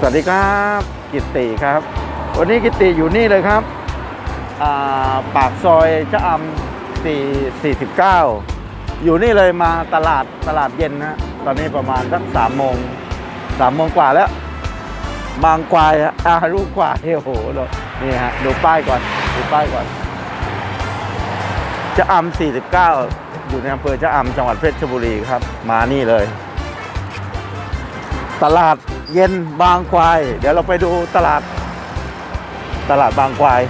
สวัสดีครับกิตติครับ วันนี้กิตติอยู่นี่เลยครับาปากซอยชะอำ4 49 อยู่นี่เลยมาตลาดตลาดเย็นนะตอนนี้ประมาณสักสามโมงสามโมงกว่าแล้ว บางควายอาลูกควายโอ้โหนี่ฮะดูป้ายก่อนดูป้ายก่อนชะอำ49 อยู่ในอำเภอชะอำจังหวัดเพชรบุรีครับ มานี่เลย ตลาด เย็นบางควาย เดี๋ยวเราไปดูตลาด ตลาดบางควาย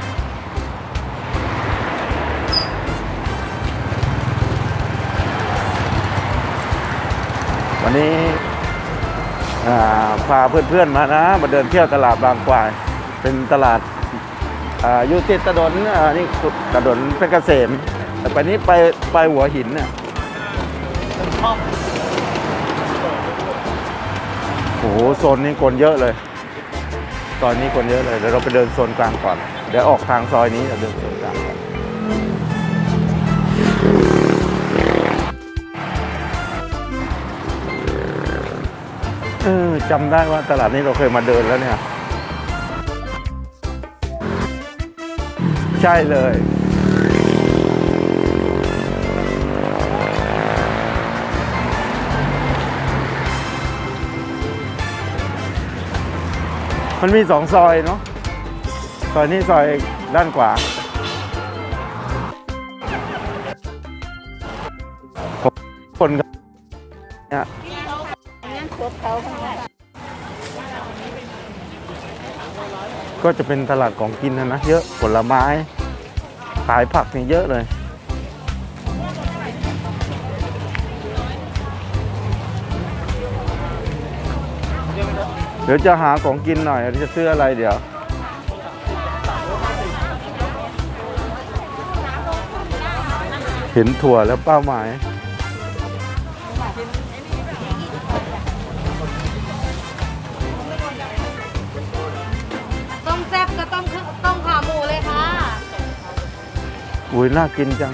วันนี้พาเพื่อนๆมานะ มาเดินเที่ยวตลาดบางควาย เป็นตลาดอายู่ติดถนนนี่ถนนเพชรเกษมแต่ไปนี้ไปไปหัวหินเนี่ย อ้โหโซนนี้คนเยอะเลยซอยนี้คนเยอะเลยเดี๋ยวเราไปเดินโซนกลางก่อน เดี๋ยวออกทางซอยนี้เดี๋ยวเดินโซนกลางก่อนเออจำได้ว่าตลาดนี้เราเคยมาเดินแล้วเนี่ย ใช่เลย มันมีสองซอยเนาะซอยนี้ซอยด้านขวาคนเนี่ยก็จะเป็นตลาดของกินนะนะ เยอะผลไม้ ขายผักนี่เยอะเลย ดี๋ยวจะหาของกินหน่อยจะซื้ออะไรเดี๋ยว เห็นถั่วแล้วเป้าหมาย ต้มแซ่บก็ต้มคือต้มขาหมูเลยค่ะ อุ้ยน่ากินจัง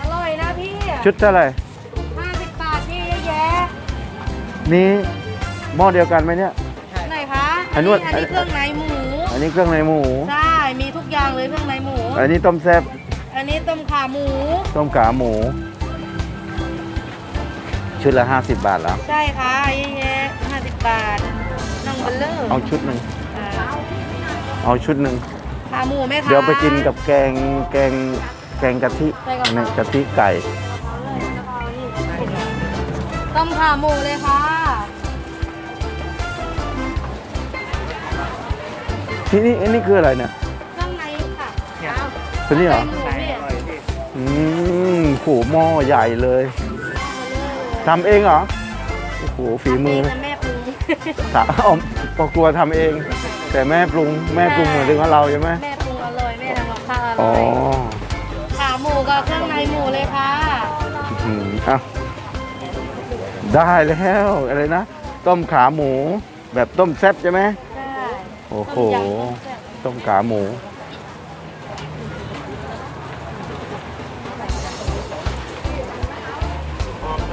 อร่อยนะพี่ชุดเท่าไหร่ห้าสิบบาทพี่เยอะแยะ นี่หม้อเดียวกันไหมเนี่ยไหนคะ อันนู้นอันนี้เครื่องในหมูอันนี้เครื่องในหมู ใช่ มีทุกอย่างเลยเครื่องในหมู อันนี้ต้มแซ่บ อันนี้ต้มขาหมู ต้มขาหมู ชุดละ 50 บาทแล้ว ใช่ค่ะเยอะแยะห้าสิบบาทน้องเบลเลอร์เอาชุดหนึ่ง อ่าเอาชุดหนึ่ง ขาหมูไหมคะ เดี๋ยวไปกินกับแกงแกงแกงกะทิใช่ครับนี่กะทิไก่ ต้มขาหมูเลยค่ะ ที่นี่อันนี้คืออะไรเนี่ยเครื่องในค่ะเอาตัวนี้เหรอเคงในหมูพี่อืมโหหม้อใหญ่เลยทำเองเหรอโอ้โหฝีมือทำเงนะแม่ปรุงถามเอาพอกลัวทำเอง แต่แม่ปรุงแม่ปรุงเหมือนถึงกับเราใช่ไหมแม่ปรุงอร่อยแม่ทำกับข้าวออ๋ร่ออยขาหมูกับเครื่องในหมูเลยค่ะอืมอะได้แล้วอะไรนะ ต้มขาหมูแบบต้มแซ่บใช่ไหมใช่โอ้โหต้มยำต้มแซ่บต้มขาหมู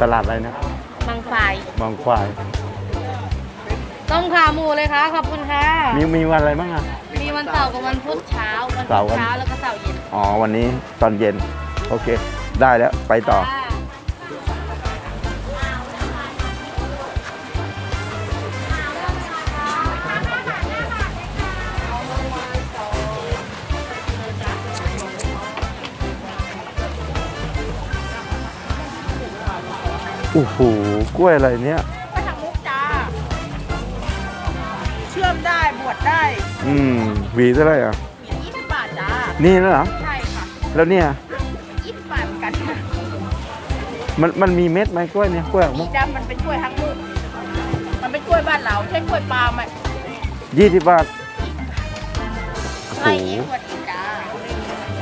ตลาดอะไรนะบางไฟบางควาย ต้มขาหมูเลยค่ะขอบคุณค่ะ มีมีวันอะไรบ้างอะ มีวันเสาร์กับวันพุธเช้า วันเสาร์พุวัธนเช้าแล้วก็เสาร์เย็น อ๋อ วันนี้ตอนเย็น โอเค ได้แล้ว ไปต่อ โอ้โหกล้วยอะไรเนี่ยไปทางมุกจ้า เชื่อมได้บวชได้อืมหวีเท่าไหร่อะหวียี่สิบบาทจ้า นี่นะเหรอใช่ค่ะแล้วเนี่ยยี่สิบบาทเหมือนกันค่ะมันมันมีเม็ดไหมกล้วยเนี่ยกล้วยของมุนี่กจ้ามันเป็นกล้วยทั้งมุกมันเป็นกล้วยบ้านเราใช่กล้วยปาล์มอะยี่สิบบาทโอ้โหไล่เองกว่าอีกจ้า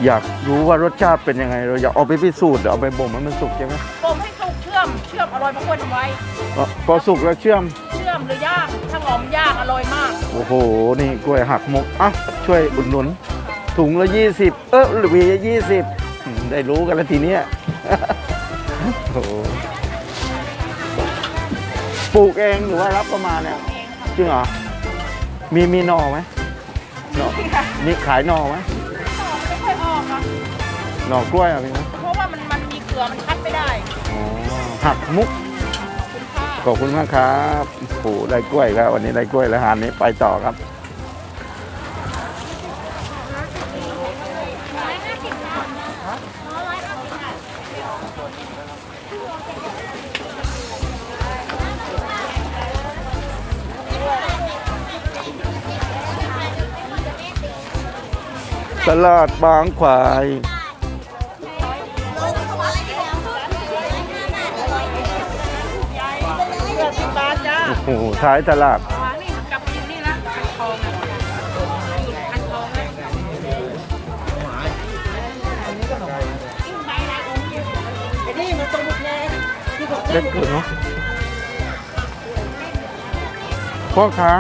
อยากรู้ว่ารสชาติเป็นยังไง เราอยากเอาไปพิสูจน์เอาไปบ่มให้มันสุกใช่ไหมบ่มให้สุกเชื่อมเชื่อมอร่อยมากกล้วยทำไว้พอพอสุกแล้วเชื่อม เชื่อมหรือย่างถ้าหอมย่างอร่อยมาก โอ้โห นี่กล้วยหักมุกอะช่วยอุดหนุน ถุงละยี่สิบเออหวียี่สิบได้รู้กันแล้วทีเนี้ย โอ้โหปลูกเองหรือว่ารับเข้ามาเนี่ยจริงเหรอ มีมีหน่อไหมหน่อนี่ขายหน่อไหมไม่ค่อยออกอะหน่อกล้วยอะพี่นะเพราะว่ามันมันมีเกลือมันคัดไม่ได้ อ๋อหักมุก ขอบคุณมากครับโอ้ได้กล้วยแล้ว วันนี้ได้กล้วยแล้วหานนี้ไปต่อครับตลาดบางขวาย โอ้โหท้ายตลาดวางนี่กลับไปอยู่นี่ละคันทองนะอยู่คันทองนะไอ้นี่มันตรงบุกแน่ที่ผมเล็กเกินเนาะพ่อค้า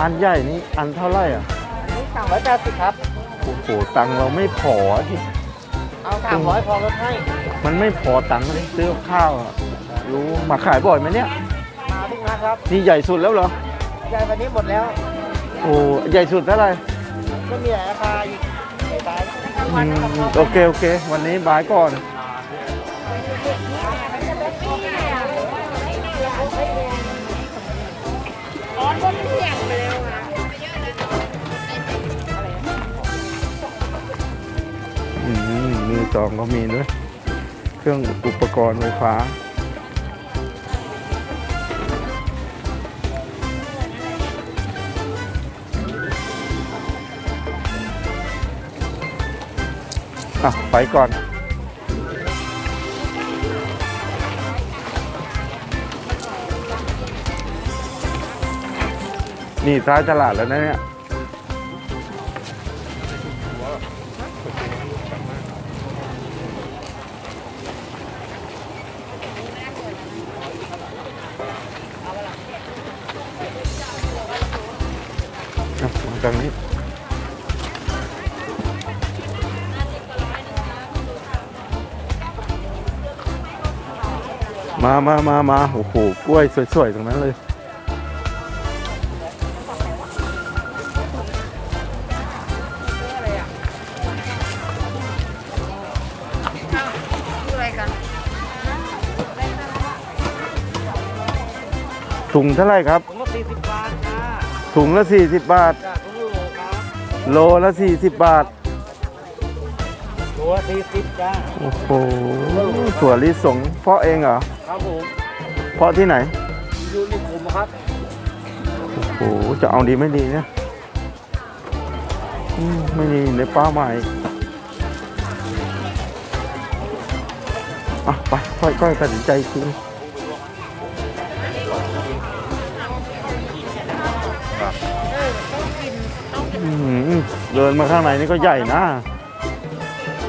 อันใหญ่นี้อันเท่าไหร่อะสามร้อยแปดสิบครับ โอ้โหตังค์เราไม่พอที่เอาสามร้อยพอลดให้ มันไม่พอตังค์เลยซื้อกับข้าวอะรู้มาขายบ่อยไหมเนี่ยมาทุกนัด ครับนี่ใหญ่สุดแล้วเหรอยายวันนี้หมดแล้ว โอ้ใหญ่สุดเท่าไหร่ไม่มีราคาอยู่ในบ้านอืมโอเคโอเค วันนี้บายก่อนร้อนก็ไม่เสี่ยงไปแล้วนะอืมมือจองก็มีด้วย เครื่องอุปกรณ์ไฟฟ้า อะไปก่อน นี่ท้ายตลาดแล้วนะเนี่ย มามามามาโอ้โห กล้วยสวยๆ ตรงนั้นเลยคืออะไรกันถุงเท่าไหร่ครับผมว่าสี่สิบบาทจ้าถุงละ40บาทจ้าทุกโลครับโลละ40บาท ตัวสี่สิบจ้าโอ้โหถั่วลิสงเพาะเองเหรอ ครับผมเพาะที่ไหนอยู่ในกลุ่มครับโอ้โหจะเอาดีไม่ดีเนี่ยอืมไม่ดีในป้าใหม่อะไปค่อยๆตัดสินใจจริงอืมเดินมาข้างในนี่ก็ใหญ่นะ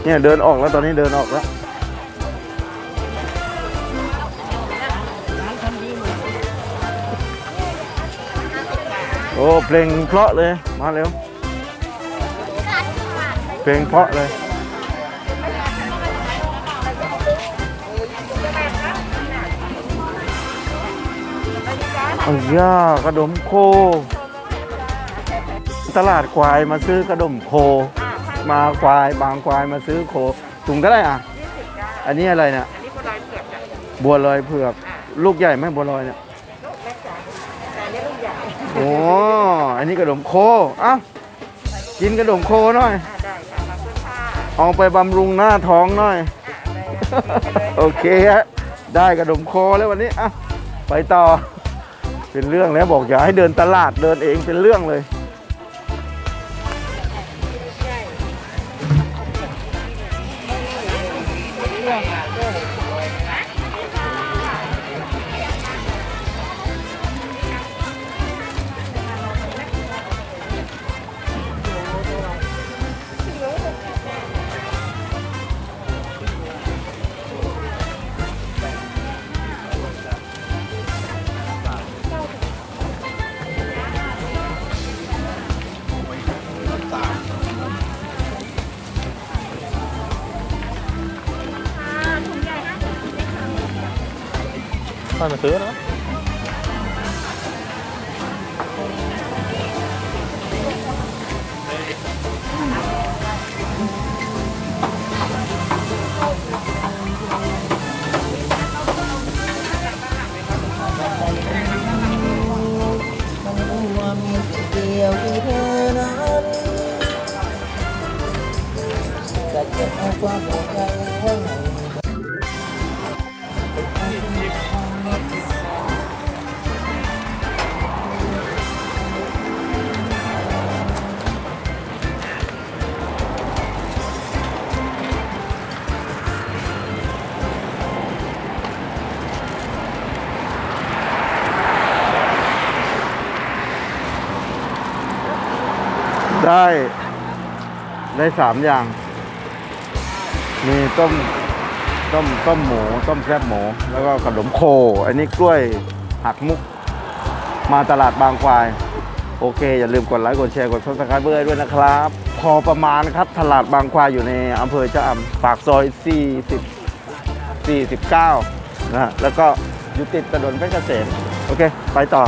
เนี่ยเดินออกแล้วตอนนี้เดินออกแล้ว อ้เพลงเพราะเลยมาเร็วเพลงเพราะเลยเอาย่ากระดมโค ตลาดควายมาซื้อกระดมโค มาควายบางควายมาซื้อโคถุงเท่าไหร่อะ อันนี้อะไรเนี่ยนี่ก็ร้อยเกือบจ้ะบัวลอยเผือก ลูกใหญ่ไหมบัวลอยเนี่ย ลูกเล็กจ้ะแต่อันนี้ลูกใหญ่ โอ้อันนี้กระดมโคเอ้ากินกระดมโคหน่อยอ่าได้ค่ะมาเอผ้าเอาไปบำรุงหน้าท้องหน่อย อ่าได้โอเคฮะได้กระดมโคแล้ววันนี้อะไปต่อ เป็นเรื่องแล้วบอกอย่าให้เดินตลาดเดินเองเป็นเรื่องเลย thôi mà sứa nữa Hãy subscribe cho kênh Ghiền Mì Gõ Để không bỏ lỡ những video hấp dẫn ได้ได้สามอย่าง มีต้มต้มต้มหมู ต้มแซ่บหมู แล้วก็ขนมโค อันนี้กล้วยหักมุก มาตลาดบางควาย โอเค อย่าลืมกดไลค์กดแชร์กดซับสไครต์เบอร์ด้วยนะครับ พอประมาณครับตลาดบางควายอยู่ในอำเภอชะอำปากซอย 40 49นะฮะแล้วก็อยู่ติดถนนเพชรเกษมโอเค ไปต่อ